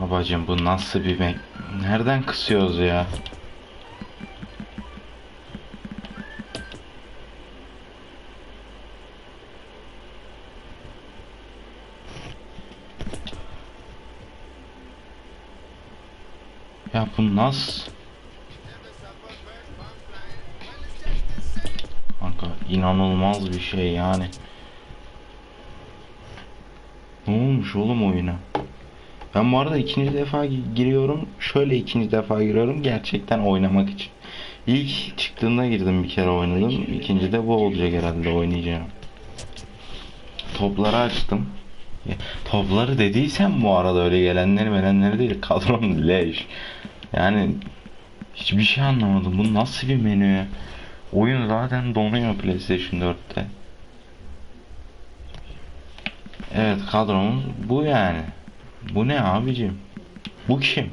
Babacım bu nasıl bir mek... Nereden kısıyoruz ya? Ya bu nasıl? Kanka inanılmaz bir şey yani. Ne olmuş oğlum oyuna? Ben bu arada ikinci defa gi- giriyorum. Şöyle ikinci defa giriyorum gerçekten oynamak için. İlk çıktığında girdim bir kere oynadım. İkinci de bu olacak herhalde oynayacağım. Topları açtım. Topları dediysem bu arada öyle gelenleri melenleri değil. Kadrom leş. Yani hiçbir şey anlamadım. Bu nasıl bir menü? Oyun zaten donuyor PlayStation 4'te. Evet kadromuz bu yani. Bu ne abicim? Bu kim?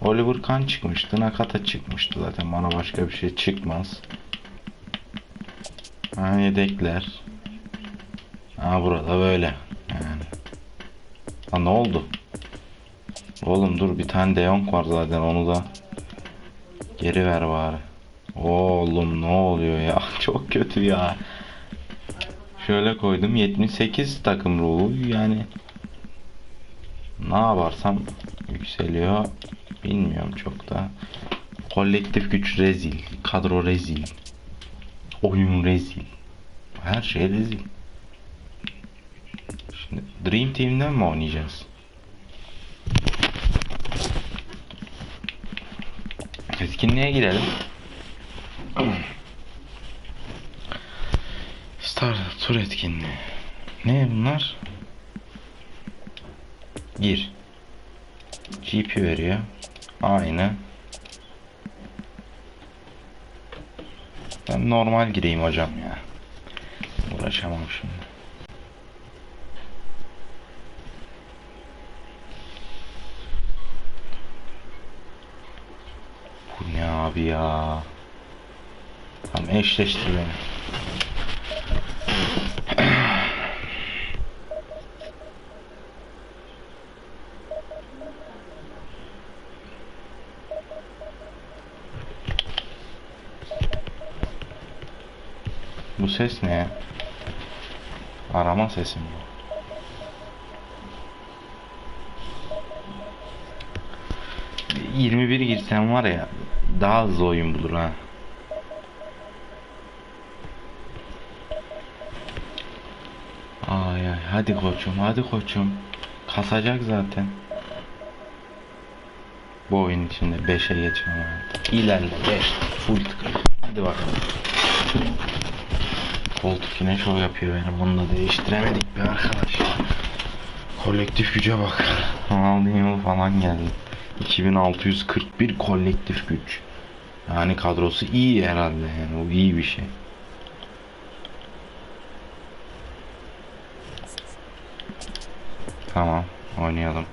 Oliver Kahn çıkmıştı. Nakata çıkmıştı zaten. Bana başka bir şey çıkmaz. Ha yedekler. Ha burada böyle. Yani. Ha ne oldu? Oğlum dur bir tane De Jong var zaten onu da geri ver bari. Oğlum ne oluyor ya? Çok kötü ya. Şöyle koydum 78 takım ruhu. Yani ne yaparsam yükseliyor. Bilmiyorum çok da. Kolektif güç rezil kadro rezil oyun rezil. Her şey rezil. Şimdi Dream Team'den mi oynayacağız? Etkinliğe girelim Star tur etkinliği. Ne bunlar? Gir. GP veriyor. Aynı. Ben normal gireyim hocam ya. Uğraşamam şimdi. Bu ne abi ya? Tamam eşleştir beni. Bu ses ne? Arama sesi mi? Bir 21 girsem var ya daha hızlı oyun bulur ha. Ay ay hadi koçum hadi koçum. Kasacak zaten. Bu oyun içinde 5'e geçmem. İlerle geç. Full tık. Hadi bakalım. Koltuk yine şov yapıyor benim. Onu da değiştiremedik bir arkadaş. Kolektif güce bak. Ronaldinho falan geldi. 2641 kolektif güç. Yani kadrosu iyi herhalde yani o iyi bir şey. Tamam oynayalım.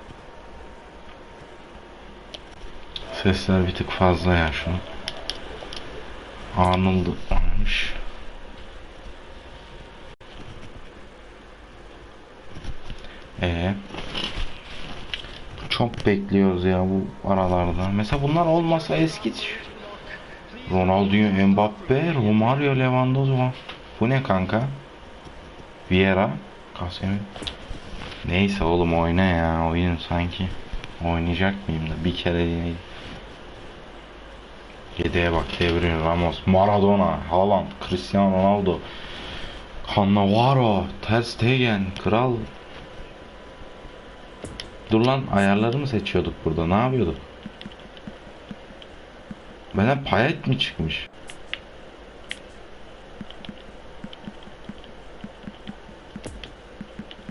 Sesler bir tık fazla ya şu an. Arnold varmış. Ee, çok bekliyoruz ya bu aralarda. Mesela bunlar olmasa eski Ronaldinho, Mbappe, Romario, Lewandowski. Bu ne kanka? Vieira, Casemiro. Neyse oğlum oyna ya. Oyun sanki. Oynayacak mıyım da bir kere değil. Yedeğe bak devrin Ramos, Maradona, Haaland, Cristiano Ronaldo, Cannavaro, Ter Stegen, Kral. Dur lan ayarları mı seçiyorduk burada? Ne yapıyorduk? Bana payet mi çıkmış?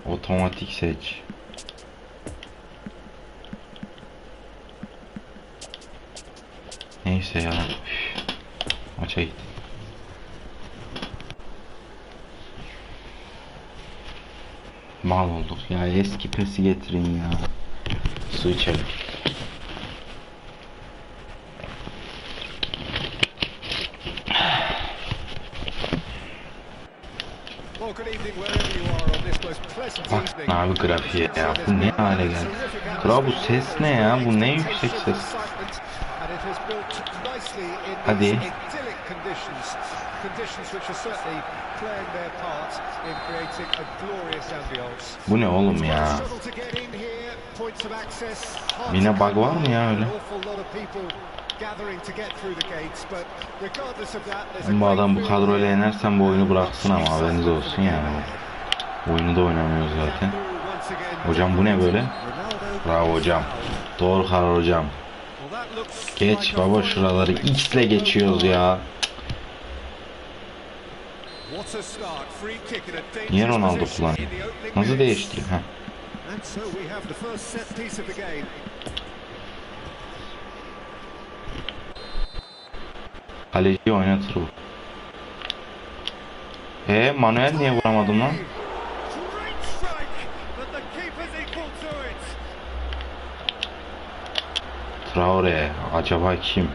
Otomatik seç. Neyse ya. Üf. Maça git. Mal olduk ya. Eski pesi getirin ya. Su içelim. Bak abi grafiğe ya. Bu ne hale geldi? Kral bu ses ne ya? Bu ne yüksek ses? Hadi. Bu ne oğlum ya? Yine bug var mı ya öyle? Bu adam bu kadroyla yenersem bu oyunu bıraksın ama haberiniz olsun yani. Oyunu da oynamıyoruz zaten. Hocam bu ne böyle? Bravo hocam. Doğru karar hocam. Geç baba şuraları X'le geçiyoruz ya. Niye Ronaldo kullanıyor? Nasıl değişti? Ha. And so we have the first set piece of the game. Kaleci oynatır bu. E Manuel niye vuramadım lan? Traore acaba kim?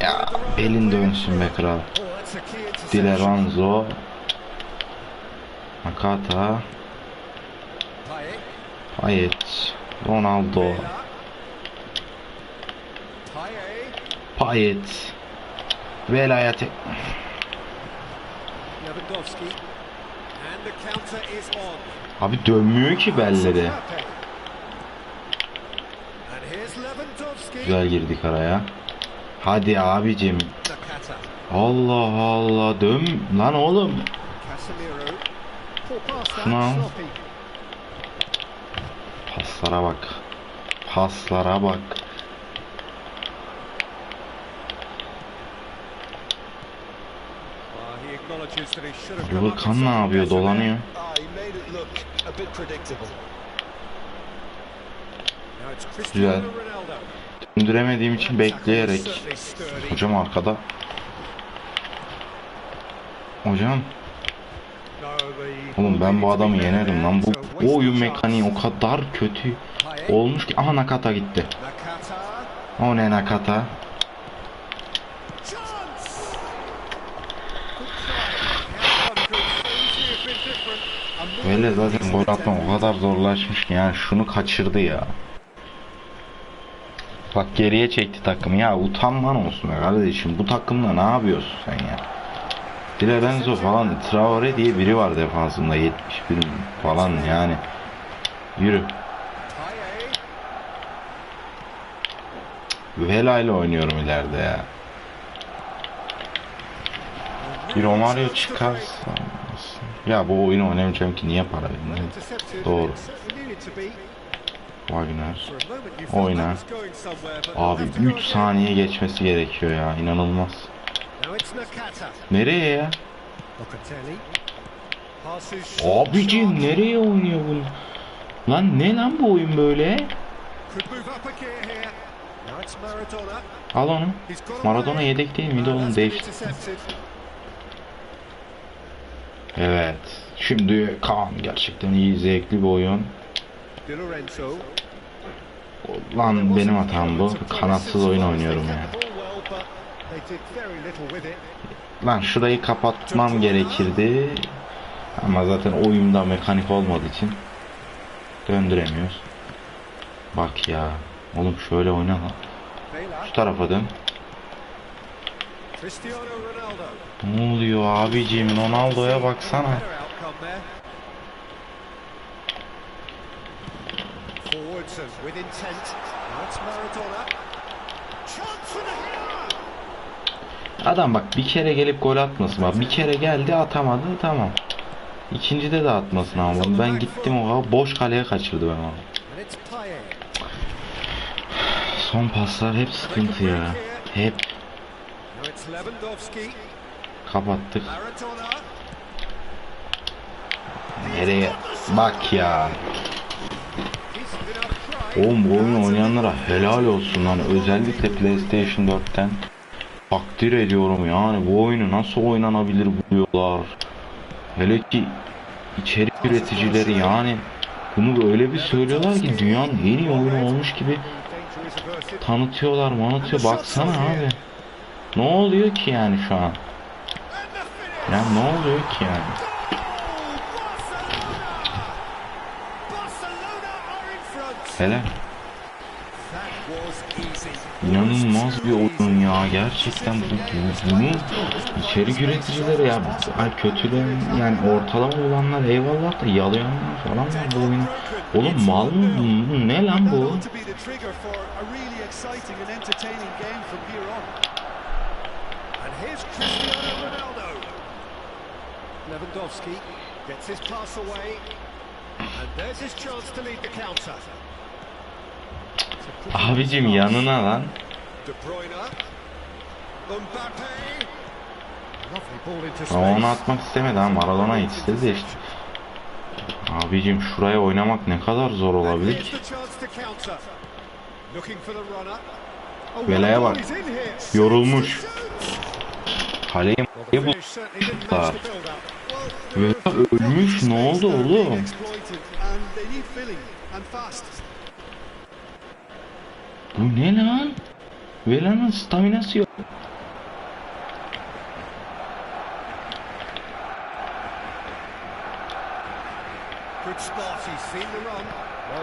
Ya belin dönsün be kral. İnterception. Dileranzo. Nakata. Payet. Ronaldo. Payet. Velayet. Abi dönmüyor ki belleri. Güzel girdik araya. Hadi abicim. Allah Allah dön lan oğlum. Sloppy. Paslara bak. Paslara bak. Hırkan ne yapıyor? Dolanıyor. Güzel. Döndüremediğim için bekleyerek. Hocam arkada. Hocam. Oğlum ben bu adamı yenerim lan. Bu, bu oyun mekaniği o kadar kötü olmuş ki. Aha Nakata gitti. O ne Nakata? Böyle zaten gol attempt. o kadar zorlaşmış ki yani şunu kaçırdı ya. Bak geriye çekti takımı ya utanman olsun be kardeşim bu takımla ne yapıyorsun sen ya? Di Lorenzo falan Traore diye biri var defansında 71 falan yani. Yürü. Vela ile oynuyorum ileride ya. Bir Romario çıkarsa ya bu oyunu oynamayacağım ki niye para intercepted, Doğru. Wagner. For a moment you felt Oyna. that was going somewhere, but Abi they'll have to go 3 again. saniye geçmesi gerekiyor ya inanılmaz. Nereye ya? Abicim nereye oynuyor bunu? Lan ne lan bu oyun böyle? Al onu. Maradona yedek değil miydi oğlum değişti. Evet. Şimdi Kaan gerçekten iyi zevkli bir oyun. Lan benim hatam bu. Kanatsız oyun oynuyorum ya. Lan şurayı kapatmam gerekirdi. Ama zaten oyunda mekanik olmadığı için döndüremiyoruz. Bak ya. Oğlum şöyle oyna lan. Şu tarafa dön. Ne oluyor abicim? Ronaldo'ya baksana. Adam bak bir kere gelip gol atmasın. Bak bir kere geldi atamadı tamam. İkincide de atmasın ama ben gittim o boş kaleye kaçırdı ben onu. Son paslar hep sıkıntı ya. Hep kapattık. Nereye? Bak ya. Oğlum bu oyunu oynayanlara helal olsun lan. Özellikle PlayStation 4'ten takdir ediyorum yani. Bu oyunu nasıl oynanabilir buluyorlar. Hele ki içerik üreticileri yani bunu öyle bir söylüyorlar ki dünyanın en iyi oyunu olmuş gibi tanıtıyorlar manıtıyor. Baksana abi. Ne oluyor ki yani şu an? Ya ne oluyor ki yani? Hele. İnanılmaz bir oyun ya. Gerçekten bu, bu- bunu içerik üreticileri ya ay kötülerin yani ortalama olanlar eyvallah da yalayanlar falan var bu oyunu. Oğlum mal mı bu? Ne lan bu? Lewandowski gets his pass away. And there's his chance to lead the counter. Abicim yanına lan. Ama onu atmak istemedi ha Maradona istedi de işte. Abicim şuraya oynamak ne kadar zor olabilir ki? the chance to counter. Looking for the runner. Oh, Veleye what a bak. Yorulmuş. Kaleyi Well, the m***ye bu. finish certainly didn't match the build-up. Vela ölmüş ne oldu oğlum? Bu ne lan? Vela'nın staminası yok.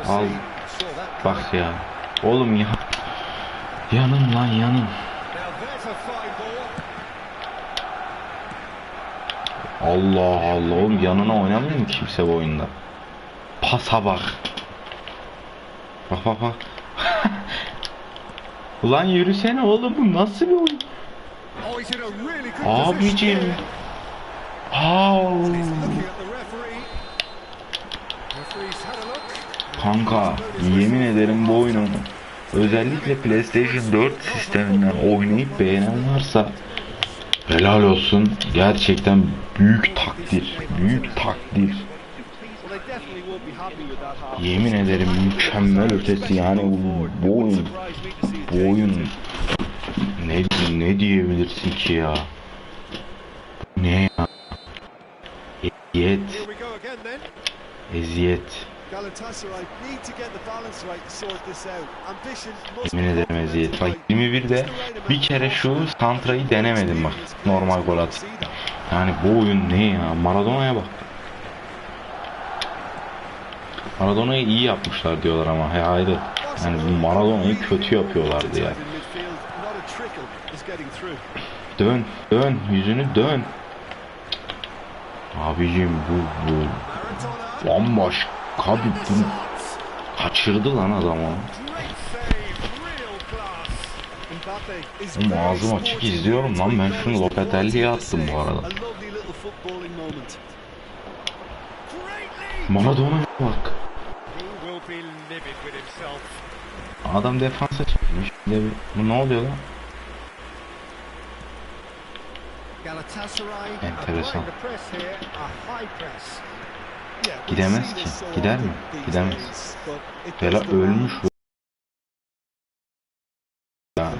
Al. Bak ya. Oğlum ya. Yanım lan yanım. Allah Allah oğlum yanına oynamıyor mu kimse bu oyunda? Pasa bak. Bak bak bak. Ulan yürüsene oğlum bu nasıl bir oyun? Abicim. Au. Kanka yemin ederim bu oyunu özellikle PlayStation 4 sisteminden oynayıp beğenen varsa helal olsun. Gerçekten büyük takdir. Büyük takdir. Yemin ederim mükemmel ötesi yani bu, oyun bu ne ne diyebilirsin ki ya? Ne ya? Eziyet, eziyet. Yemin ederim eziyet. Bak complemented by- 21'de bir kere şu santrayı denemedim bak. Normal gol at. Yani bu oyun ne ya? Maradona'ya bak. Maradona'yı iyi yapmışlar diyorlar ama he ayrı. Yani bu Maradona'yı kötü yapıyorlardı ya. Dön, dön, yüzünü dön. Abicim bu bu Maradona. bambaşka bir bu kaçırdı lan adamı. Oğlum ağzım açık izliyorum lan. Ben şunu Lopatelli'ye attım bu arada. A lovely little footballing moment. Great lead. Maradona'ya bak. Adam defansa çıkmış. De Bu ne oluyor lan? Galatasaray Enteresan. Gidemez ki. Gider mi? Gidemez. go ölmüş bu. Ya.